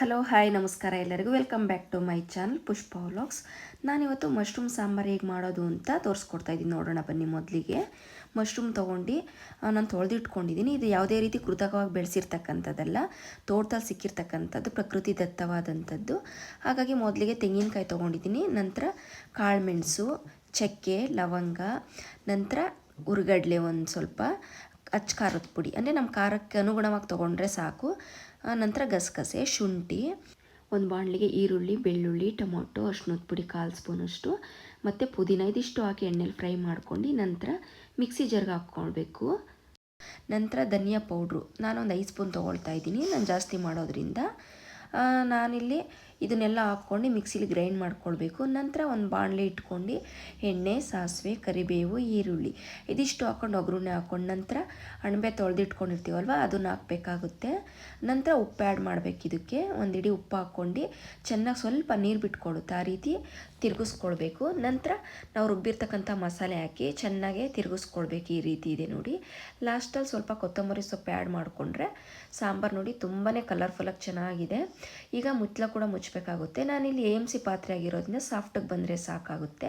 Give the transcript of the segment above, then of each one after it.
Hello, hi, ನಮಸ್ಕಾರ ಎಲ್ಲರಿಗೂ. Welcome back to my channel Pushpa vlogs ನಾನಿವತ್ತು ಮಶ್ರೂಮ್ ಸಾಂಬಾರು ಹೇಗೆ ಮಾಡೋದು ಅಂತ ತೋರಿಸ್ಕೊಡ್ತಾ ಇದ್ದೀನಿ. ನೋಡೋಣ ಬನ್ನಿ ಮೊದಲಿಗೆ. ಮಶ್ರೂಮ್ ತೊಗೊಂಡು ನಾನು ತೊಳೆದಿಟ್ಕೊಂಡಿದ್ದೀನಿ. ಇದು ಯಾವುದೇ ರೀತಿ ಕೃತಕವಾಗಿ ಬೆಳೆಸಿರ್ತಕ್ಕಂಥದ್ದಲ್ಲ, ತೋಟದಲ್ಲಿ ಸಿಕ್ಕಿರ್ತಕ್ಕಂಥದ್ದು, ಪ್ರಕೃತಿ ದತ್ತವಾದಂಥದ್ದು. ಹಾಗಾಗಿ ಮೊದಲಿಗೆ ತೆಂಗಿನಕಾಯಿ ತೊಗೊಂಡಿದ್ದೀನಿ. ನಂತರ ಕಾಳುಮೆಣಸು, ಚಕ್ಕೆ, ಲವಂಗ, ನಂತರ ಉರುಗಡ್ಲೆ ಒಂದು ಸ್ವಲ್ಪ, ಅಚ್ಚ ಖಾರದ ಪುಡಿ. ಅಂದರೆ ನಮ್ಮ ಖಾರಕ್ಕೆ ಅನುಗುಣವಾಗಿ ತೊಗೊಂಡ್ರೆ ಸಾಕು. ನಂತರ ಗಸಗಸೆ, ಶುಂಠಿ, ಒಂದು ಬಾಣಲಿಗೆ ಈರುಳ್ಳಿ, ಬೆಳ್ಳುಳ್ಳಿ, ಟೊಮೊಟೊ, ಅರ್ಶಿನದ ಪುಡಿ ಕಾಲು ಸ್ಪೂನಷ್ಟು, ಮತ್ತು ಪುದೀನ ಇದಿಷ್ಟು ಹಾಕಿ ಎಣ್ಣೆಲಿ ಫ್ರೈ ಮಾಡ್ಕೊಂಡು ನಂತರ ಮಿಕ್ಸಿ ಜರ್ಗೆ ಹಾಕ್ಕೊಳ್ಬೇಕು. ನಂತರ ಧನಿಯಾ ಪೌಡ್ರು. ನಾನೊಂದು ಐದು ಸ್ಪೂನ್ ತೊಗೊಳ್ತಾ ಇದ್ದೀನಿ. ನಾನು ಜಾಸ್ತಿ ಮಾಡೋದ್ರಿಂದ ನಾನಿಲ್ಲಿ ಇದನ್ನೆಲ್ಲ ಹಾಕ್ಕೊಂಡು ಮಿಕ್ಸಿಲಿ ಗ್ರೈಂಡ್ ಮಾಡ್ಕೊಳ್ಬೇಕು. ನಂತರ ಒಂದು ಬಾಣಲೆ ಇಟ್ಕೊಂಡು ಎಣ್ಣೆ, ಸಾಸಿವೆ, ಕರಿಬೇವು, ಈರುಳ್ಳಿ ಇದಿಷ್ಟು ಹಾಕ್ಕೊಂಡು ಒಗ್ಗರಣೆ ಹಾಕ್ಕೊಂಡು ನಂತರ ಅಣಬೆ ತೊಳೆದಿಟ್ಕೊಂಡಿರ್ತೀವಲ್ವ ಅದನ್ನು ಹಾಕಬೇಕಾಗುತ್ತೆ. ನಂತರ ಉಪ್ಪು ಆ್ಯಡ್ ಮಾಡಬೇಕು ಇದಕ್ಕೆ. ಒಂದಿಡಿ ಉಪ್ಪು ಹಾಕ್ಕೊಂಡು ಚೆನ್ನಾಗಿ ಸ್ವಲ್ಪ ನೀರು ಬಿಟ್ಕೊಡುತ್ತೆ ಆ ರೀತಿ ತಿರುಗಿಸ್ಕೊಳ್ಬೇಕು. ನಂತರ ನಾವು ರುಬ್ಬಿರ್ತಕ್ಕಂಥ ಮಸಾಲೆ ಹಾಕಿ ಚೆನ್ನಾಗೆ ತಿರುಗಿಸ್ಕೊಳ್ಬೇಕು ಈ ರೀತಿ ಇದೆ ನೋಡಿ. ಲಾಸ್ಟಲ್ಲಿ ಸ್ವಲ್ಪ ಕೊತ್ತಂಬರಿ ಸೊಪ್ಪು ಆ್ಯಡ್ ಮಾಡಿಕೊಂಡ್ರೆ ಸಾಂಬಾರು ನೋಡಿ ತುಂಬಾ ಕಲರ್ಫುಲ್ಲಾಗಿ ಚೆನ್ನಾಗಿದೆ. ಈಗ ಮುಚ್ಚಲ ಕೂಡ ಮುಚ್ಚಬೇಕಾಗುತ್ತೆ ನಾನಿಲ್ಲಿ ಎಂ ಸಿ ಪಾತ್ರೆ ಆಗಿರೋದ್ರಿಂದ ಸಾಫ್ಟಾಗಿ ಬಂದರೆ ಸಾಕಾಗುತ್ತೆ.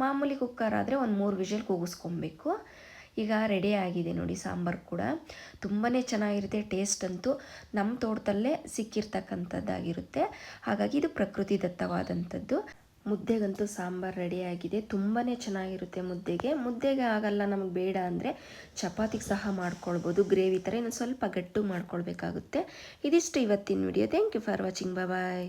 ಮಾಮೂಲಿ ಕುಕ್ಕರ್ ಆದರೆ ಒಂದು ಮೂರು ವಿಷಲ್ ಕೂಗಿಸ್ಕೊಬೇಕು. ಈಗ ರೆಡಿ ಆಗಿದೆ ನೋಡಿ ಸಾಂಬಾರು ಕೂಡ. ತುಂಬಾ ಚೆನ್ನಾಗಿರುತ್ತೆ ಟೇಸ್ಟ್ ಅಂತೂ ನಮ್ಮ ತೋಟದಲ್ಲೇ ಸಿಕ್ಕಿರ್ತಕ್ಕಂಥದ್ದಾಗಿರುತ್ತೆ. ಹಾಗಾಗಿ ಇದು ಪ್ರಕೃತಿ ದತ್ತವಾದಂಥದ್ದು. ಮುದ್ದೆಗಂತೂ ಸಾಂಬಾರು ರೆಡಿಯಾಗಿದೆ ತುಂಬಾ ಚೆನ್ನಾಗಿರುತ್ತೆ ಮುದ್ದೆಗೆ. ಮುದ್ದೆಗೆ ಆಗಲ್ಲ, ನಮಗೆ ಬೇಡ ಅಂದರೆ ಚಪಾತಿಗೆ ಸಹ ಮಾಡ್ಕೊಳ್ಬೋದು. ಗ್ರೇವಿ ಥರ ಇನ್ನೊಂದು ಸ್ವಲ್ಪ ಗಟ್ಟು ಮಾಡ್ಕೊಳ್ಬೇಕಾಗುತ್ತೆ. ಇದಿಷ್ಟು ಇವತ್ತಿನ video thank you for watching bye